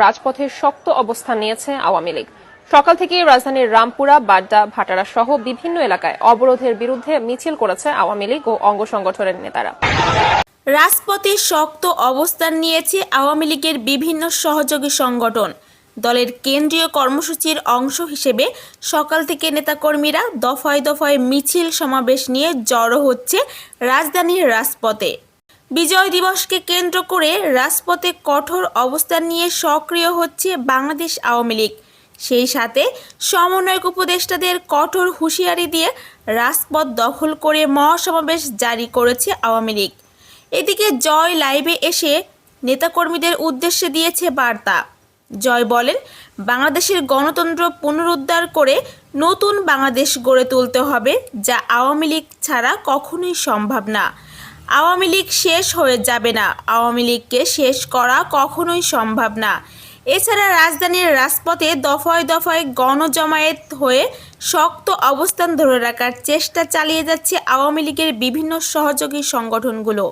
রাজপথে শক্ত অবস্থান নিয়েছে আওয়ামী লীগ। সকাল থেকে রাজধানীর রামপুরা, বাড্ডা, ভাটারা সহ বিভিন্ন এলাকায় অবরোধের বিরুদ্ধে মিছিল করেছে আওয়ামী লীগ ও অঙ্গ সংগঠনের নেতারা। রাজপথে শক্ত অবস্থান নিয়েছে আওয়ামী লীগের বিভিন্ন সহযোগী সংগঠন। দলের কেন্দ্রীয় কর্মসূচির অংশ হিসেবে সকাল থেকে নেতাকর্মীরা দফায় দফায় মিছিল সমাবেশ নিয়ে জড়ো হচ্ছে রাজধানীর রাজপথে। বিজয় দিবসকে কেন্দ্র করে রাজপথে কঠোর অবস্থান নিয়ে সক্রিয় হচ্ছে বাংলাদেশ আওয়ামী লীগ। সেই সাথে সমন্বয়ক উপদেষ্টাদের কঠোর হুঁশিয়ারি দিয়ে রাজপথ দখল করে মহাসমাবেশ জারি করেছে আওয়ামী লীগ। এদিকে জয় লাইভে এসে নেতাকর্মীদের উদ্দেশ্যে দিয়েছে বার্তা। জয় বলেন, বাংলাদেশের গণতন্ত্র পুনরুদ্ধার করে নতুন বাংলাদেশ গড়ে তুলতে হবে, যা আওয়ামী লীগ ছাড়া কখনোই সম্ভব না। আওয়ামী লীগ শেষ হয়ে যাবে না। আওয়ামী লীগকে শেষ করা কখনোই সম্ভব না। এছাড়া রাজধানীর রাজপথে দফায় দফায় গণজমায়েত হয়ে শক্ত অবস্থান ধরে রাখার চেষ্টা চালিয়ে যাচ্ছে আওয়ামী লীগের বিভিন্ন সহযোগী সংগঠনগুলো।